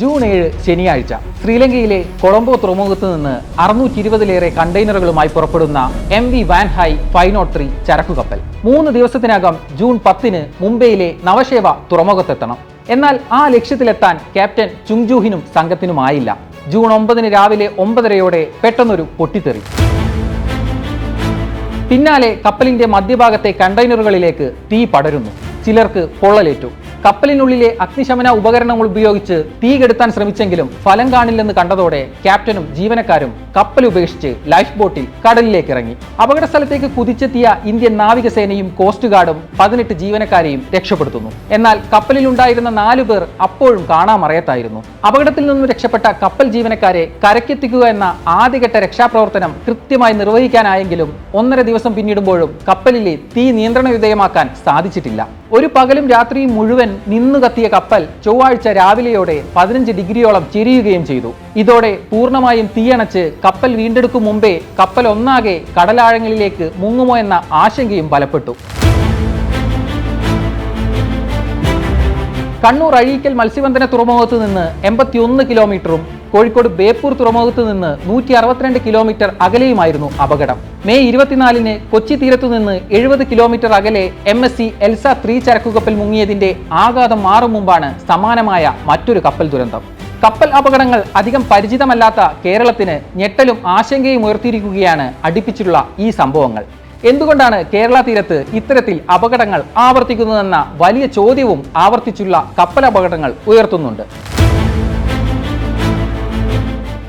June ഏഴ് ശനിയാഴ്ച ശ്രീലങ്കയിലെ കൊളംബോ തുറമുഖത്ത് നിന്ന് അറുന്നൂറ്റി ഇരുപതിലേറെ കണ്ടെയ്നറുകളുമായി പുറപ്പെടുന്ന M V Wan Hai five nought three ചരക്കു കപ്പൽ മൂന്ന് ദിവസത്തിനകം ജൂൺ പത്തിന് മുംബൈയിലെ നവശേവ തുറമുഖത്തെത്തണം. എന്നാൽ ആ ലക്ഷ്യത്തിലെത്താൻ ക്യാപ്റ്റൻ ചുങ്ജൂഹിനും സംഘത്തിനുമായില്ല. ജൂൺ ഒമ്പതിന് രാവിലെ ഒമ്പതരയോടെ പെട്ടെന്നൊരു പൊട്ടിത്തെറി. പിന്നാലെ കപ്പലിന്റെ മധ്യഭാഗത്തെ കണ്ടെയ്നറുകളിലേക്ക് തീ പടരുന്നു. ചിലർക്ക് പൊള്ളലേറ്റു. കപ്പലിനുള്ളിലെ അഗ്നിശമന ഉപകരണങ്ങൾ ഉപയോഗിച്ച് തീ കെടുത്താൻ ശ്രമിച്ചെങ്കിലും ഫലം കാണില്ലെന്ന് കണ്ടതോടെ ക്യാപ്റ്റനും ജീവനക്കാരും കപ്പൽ ഉപേക്ഷിച്ച് ലൈഫ് ബോട്ടിൽ കടലിലേക്ക് ഇറങ്ങി അപകട സ്ഥലത്തേക്ക് കുതിച്ചെത്തിയ ഇന്ത്യൻ നാവികസേനയും കോസ്റ്റ് ഗാർഡും പതിനെട്ട് ജീവനക്കാരെയും രക്ഷപ്പെടുത്തുന്നു. എന്നാൽ കപ്പലിലുണ്ടായിരുന്ന നാലു പേർ അപ്പോഴും കാണാമറയത്തായിരുന്നു. അപകടത്തിൽ നിന്നും രക്ഷപ്പെട്ട കപ്പൽ ജീവനക്കാരെ കരക്കെത്തിക്കുക എന്ന ആദ്യഘട്ട രക്ഷാപ്രവർത്തനം കൃത്യമായി നിർവഹിക്കാനായെങ്കിലും ഒന്നര ദിവസം പിന്നിടുമ്പോഴും കപ്പലിലെ തീ നിയന്ത്രണ വിധേയമാക്കാൻ സാധിച്ചിട്ടില്ല. ഒരു പകലും രാത്രിയും മുഴുവൻ നിന്നു കത്തിയ കപ്പൽ ചൊവ്വാഴ്ച രാവിലെയോടെ പതിനഞ്ച് ഡിഗ്രിയോളം ചെരിയുകയും ചെയ്തു. ഇതോടെ പൂർണമായും തീയണച്ച് കപ്പൽ വീണ്ടെടുക്കും മുമ്പേ കപ്പൽ ഒന്നാകെ കടലാഴങ്ങളിലേക്ക് മുങ്ങുമോ എന്ന ആശങ്കയും ബലപ്പെട്ടു. കണ്ണൂർ അഴീക്കൽ മത്സ്യബന്ധന തുറമുഖത്ത് നിന്ന് എൺപത്തിയൊന്ന് കിലോമീറ്ററും കോഴിക്കോട് ബേപ്പൂർ തുറമുഖത്ത് നിന്ന് നൂറ്റി അറുപത്തിരണ്ട് കിലോമീറ്റർ അകലെയുമായിരുന്നു അപകടം. മെയ് ഇരുപത്തിനാലിന് കൊച്ചി തീരത്തു നിന്ന് എഴുപത് കിലോമീറ്റർ അകലെ M S C Elsa three ചരക്കുകപ്പൽ മുങ്ങിയതിന്റെ ആഘാതം മാറും മുമ്പാണ് സമാനമായ മറ്റൊരു കപ്പൽ ദുരന്തം. കപ്പൽ അപകടങ്ങൾ അധികം പരിചിതമല്ലാത്ത കേരളത്തിന് ഞെട്ടലും ആശങ്കയും ഉയർത്തിയിരിക്കുകയാണ് അടുപ്പിച്ചിട്ടുള്ള ഈ സംഭവങ്ങൾ. എന്തുകൊണ്ടാണ് കേരള തീരത്ത് ഇത്തരത്തിൽ അപകടങ്ങൾ ആവർത്തിക്കുന്നതെന്ന വലിയ ചോദ്യവും ആവർത്തിച്ചുള്ള കപ്പൽ അപകടങ്ങൾ ഉയർത്തുന്നുണ്ട്?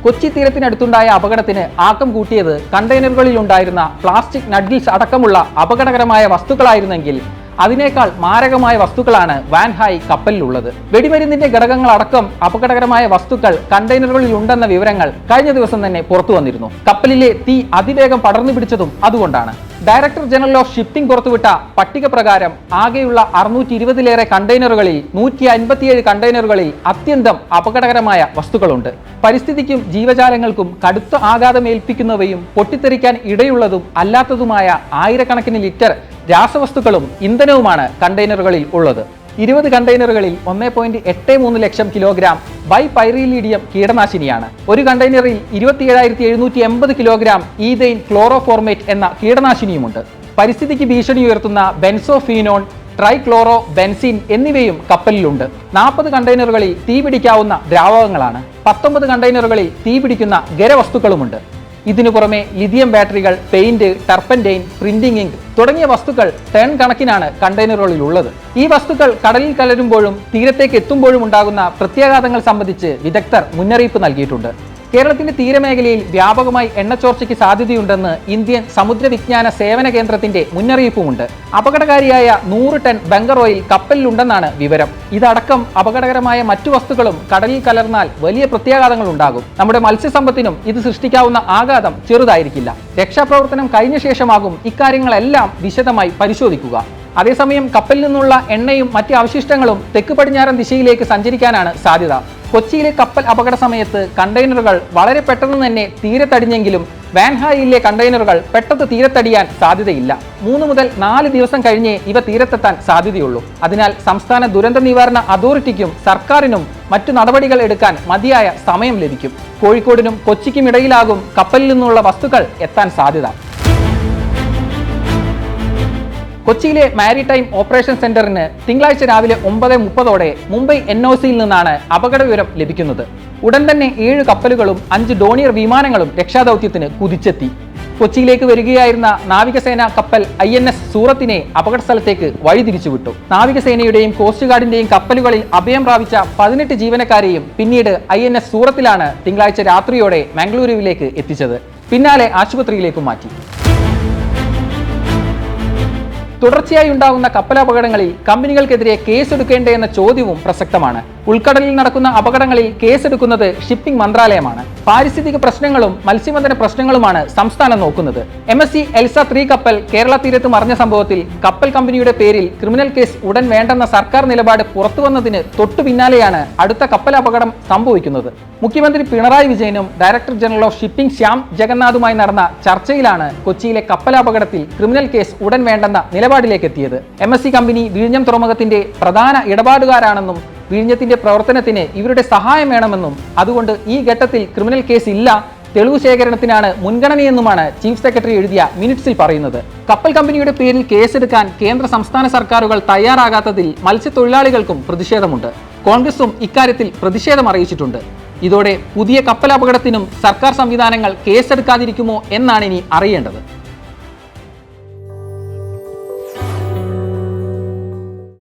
കൊച്ചി തീരത്തിനടുത്തുണ്ടായ അപകടത്തിന് ആക്കം കൂട്ടിയത് കണ്ടെയ്നറുകളിൽ ഉണ്ടായിരുന്ന പ്ലാസ്റ്റിക് നഡ്ഗിൽസ് അടക്കമുള്ള അപകടകരമായ വസ്തുക്കളായിരുന്നെങ്കിൽ അതിനേക്കാൾ മാരകമായ വസ്തുക്കളാണ് വാൻഹായ് കപ്പലിലുള്ളത്. വെടിമരുന്നിന്റെ ഘടകങ്ങൾ അടക്കം അപകടകരമായ വസ്തുക്കൾ കണ്ടെയ്നറുകളിൽ ഉണ്ടെന്ന വിവരങ്ങൾ കഴിഞ്ഞ ദിവസം തന്നെ പുറത്തു വന്നിരുന്നു. കപ്പലിലെ തീ അതിവേഗം പടർന്നു പിടിച്ചതും അതുകൊണ്ടാണ്. ഡയറക്ടർ ജനറൽ ഓഫ് ഷിപ്പിംഗ് പുറത്തുവിട്ട പട്ടിക പ്രകാരം ആകെയുള്ള അറുന്നൂറ്റി ഇരുപതിലേറെ കണ്ടെയ്നറുകളിൽ നൂറ്റി അൻപത്തിയേഴ് കണ്ടെയ്നറുകളിൽ അത്യന്തം അപകടകരമായ വസ്തുക്കളുണ്ട്. പരിസ്ഥിതിക്കും ജീവജാലങ്ങൾക്കും കടുത്ത ആഘാതം ഏൽപ്പിക്കുന്നവയും പൊട്ടിത്തെറിക്കാൻ ഇടയുള്ളതും അല്ലാത്തതുമായ ആയിരക്കണക്കിന് ലിറ്റർ രാസവസ്തുക്കളും ഇന്ധനവുമാണ് കണ്ടെയ്നറുകളിൽ ഉള്ളത്. ഇരുപത് കണ്ടെയ്നറുകളിൽ ഒന്നേ പോയിന്റ് എട്ട് മൂന്ന് ലക്ഷം കിലോഗ്രാം ബൈ പൈറിലീഡിയം കീടനാശിനിയാണ്. ഒരു കണ്ടെയ്നറിൽ ഇരുപത്തിയേഴായിരത്തി എഴുന്നൂറ്റി എൺപത് കിലോഗ്രാം ഈതെയിൻ ക്ലോറോഫോർമേറ്റ് എന്ന കീടനാശിനിയുമുണ്ട്. പരിസ്ഥിതിക്ക് ഭീഷണി ഉയർത്തുന്ന ബെൻസോഫീനോൺ ട്രൈക്ലോറോ ബെൻസിൻ എന്നിവയും കപ്പലിലുണ്ട്. നാൽപ്പത് കണ്ടെയ്നറുകളിൽ തീപിടിക്കാവുന്ന ദ്രാവകങ്ങളാണ്. പത്തൊമ്പത് കണ്ടെയ്നറുകളിൽ തീപിടിക്കുന്ന ഖരവസ്തുക്കളുമുണ്ട് ഇതിനു പുറമെ ലിഥിയം ബാറ്ററികൾ പെയിന്റ് ടർപ്പന്റൈൻ പ്രിന്റിംഗ് ഇങ്ക് തുടങ്ങിയ വസ്തുക്കൾ ടേൺ കണക്കിനാണ് കണ്ടെയ്നറുകളിൽ ഉള്ളത് ഈ വസ്തുക്കൾ കടലിൽ കലരുമ്പോഴും തീരത്തേക്ക് എത്തുമ്പോഴും ഉണ്ടാകുന്ന പ്രത്യാഘാതങ്ങൾ സംബന്ധിച്ച് വിദഗ്ധർ മുന്നറിയിപ്പ് നൽകിയിട്ടുണ്ട്. കേരളത്തിന്റെ തീരമേഖലയിൽ വ്യാപകമായി എണ്ണച്ചോർച്ചയ്ക്ക് സാധ്യതയുണ്ടെന്ന് ഇന്ത്യൻ സമുദ്ര വിജ്ഞാന സേവന കേന്ദ്രത്തിന്റെ മുന്നറിയിപ്പുമുണ്ട്. അപകടകാരിയായ നൂറ് ടൺ ബങ്കർ ഓയിൽ കപ്പലിലുണ്ടെന്നാണ് വിവരം. ഇതടക്കം അപകടകരമായ മറ്റു വസ്തുക്കളും കടലിൽ കലർന്നാൽ വലിയ പ്രത്യാഘാതങ്ങൾ ഉണ്ടാകും. നമ്മുടെ മത്സ്യസമ്പത്തിനും ഇത് സൃഷ്ടിക്കാവുന്ന ആഘാതം ചെറുതായിരിക്കില്ല. രക്ഷാപ്രവർത്തനം കഴിഞ്ഞ ശേഷമാകും ഇക്കാര്യങ്ങളെല്ലാം വിശദമായി പരിശോധിക്കുക. അതേസമയം കപ്പലിൽ നിന്നുള്ള എണ്ണയും മറ്റ് അവശിഷ്ടങ്ങളും തെക്ക് പടിഞ്ഞാറൻ ദിശയിലേക്ക് സഞ്ചരിക്കാനാണ് സാധ്യത. കൊച്ചിയിലെ കപ്പൽ അപകട സമയത്ത് കണ്ടെയ്നറുകൾ വളരെ പെട്ടെന്ന് തന്നെ തീരത്തടിഞ്ഞെങ്കിലും വാൻഹായിലെ കണ്ടെയ്നറുകൾ പെട്ടെന്ന് തീരത്തടിയാൻ സാധ്യതയില്ല. മൂന്ന് മുതൽ നാല് ദിവസം കഴിഞ്ഞേ ഇവ തീരത്തെത്താൻ സാധ്യതയുള്ളൂ. അതിനാൽ സംസ്ഥാന ദുരന്ത നിവാരണ അതോറിറ്റിക്കും സർക്കാരിനും മറ്റു നടപടികൾ എടുക്കാൻ മതിയായ സമയം ലഭിക്കും. കോഴിക്കോടിനും കൊച്ചിക്കും ഇടയിലാകും കപ്പലിൽ നിന്നുള്ള വസ്തുക്കൾ എത്താൻ സാധ്യത. കൊച്ചിയിലെ മാരിടൈം ഓപ്പറേഷൻ സെന്ററിന് തിങ്കളാഴ്ച രാവിലെ ഒമ്പത് മുപ്പതോടെ മുംബൈ എൻ ഒ സിയിൽ നിന്നാണ് അപകട വിവരം ലഭിക്കുന്നത്. ഉടൻ തന്നെ ഏഴ് കപ്പലുകളും അഞ്ച് ഡോണിയർ വിമാനങ്ങളും രക്ഷാദൗത്യത്തിന് കുതിച്ചെത്തി. കൊച്ചിയിലേക്ക് വരികയായിരുന്ന നാവികസേന കപ്പൽ ഐ എൻ എസ് സൂറത്തിനെ അപകട സ്ഥലത്തേക്ക് വഴിതിരിച്ചുവിട്ടു. നാവികസേനയുടെയും കോസ്റ്റ് ഗാർഡിന്റെയും കപ്പലുകളിൽ അഭയം പ്രാപിച്ച പതിനെട്ട് ജീവനക്കാരെയും പിന്നീട് ഐ എൻ എസ് സൂറത്തിലാണ് തിങ്കളാഴ്ച രാത്രിയോടെ മംഗളൂരുവിലേക്ക് എത്തിച്ചത്. പിന്നാലെ ആശുപത്രിയിലേക്ക് മാറ്റി. തുടർച്ചയായി ഉണ്ടാകുന്ന കപ്പലപകടങ്ങളിൽ കമ്പനികൾക്കെതിരെ കേസെടുക്കേണ്ടേ എന്ന ചോദ്യവും പ്രസക്തമാണ്. ഉൾക്കടലിൽ നടക്കുന്ന അപകടങ്ങളിൽ കേസെടുക്കുന്നത് ഷിപ്പിംഗ് മന്ത്രാലയമാണ്. പാരിസ്ഥിതിക പ്രശ്നങ്ങളും മത്സ്യബന്ധന പ്രശ്നങ്ങളുമാണ് സംസ്ഥാനം നോക്കുന്നത്. M S C Elsa three കപ്പൽ കേരള തീരത്ത് മറിഞ്ഞ സംഭവത്തിൽ കപ്പൽ കമ്പനിയുടെ പേരിൽ ക്രിമിനൽ കേസ് ഉടൻ വേണ്ടെന്ന സർക്കാർ നിലപാട് പുറത്തു വന്നതിന് തൊട്ടു പിന്നാലെയാണ് അടുത്ത കപ്പൽ അപകടം സംഭവിക്കുന്നത്. മുഖ്യമന്ത്രി പിണറായി വിജയനും director general of shipping Shyam ജഗന്നാഥുമായി നടന്ന ചർച്ചയിലാണ് കൊച്ചിയിലെ കപ്പലപകടത്തിൽ ക്രിമിനൽ കേസ് ഉടൻ വേണ്ടെന്ന നിലപാടിലേക്ക് എത്തിയത് എം കമ്പനി വിഴിഞ്ഞം തുറമുഖത്തിന്റെ പ്രധാന ഇടപാടുകാരാണെന്നും വിഴിഞ്ഞത്തിന്റെ പ്രവർത്തനത്തിന് ഇവരുടെ സഹായം വേണമെന്നും അതുകൊണ്ട് ഈ ഘട്ടത്തിൽ ക്രിമിനൽ കേസ് ഇല്ല തെളിവ് ശേഖരണത്തിനാണ് മുൻഗണനയെന്നുമാണ് ചീഫ് സെക്രട്ടറി എഴുതിയ മിനിറ്റ്സിൽ പറയുന്നത്. കപ്പൽ കമ്പനിയുടെ പേരിൽ കേസെടുക്കാൻ കേന്ദ്ര സംസ്ഥാന സർക്കാരുകൾ തയ്യാറാകാത്തതിൽ മത്സ്യത്തൊഴിലാളികൾക്കും പ്രതിഷേധമുണ്ട്. കോൺഗ്രസും ഇക്കാര്യത്തിൽ പ്രതിഷേധം അറിയിച്ചിട്ടുണ്ട്. ഇതോടെ പുതിയ കപ്പൽ അപകടത്തിനും സർക്കാർ സംവിധാനങ്ങൾ കേസെടുക്കാതിരിക്കുമോ എന്നാണ് ഇനി അറിയേണ്ടത്.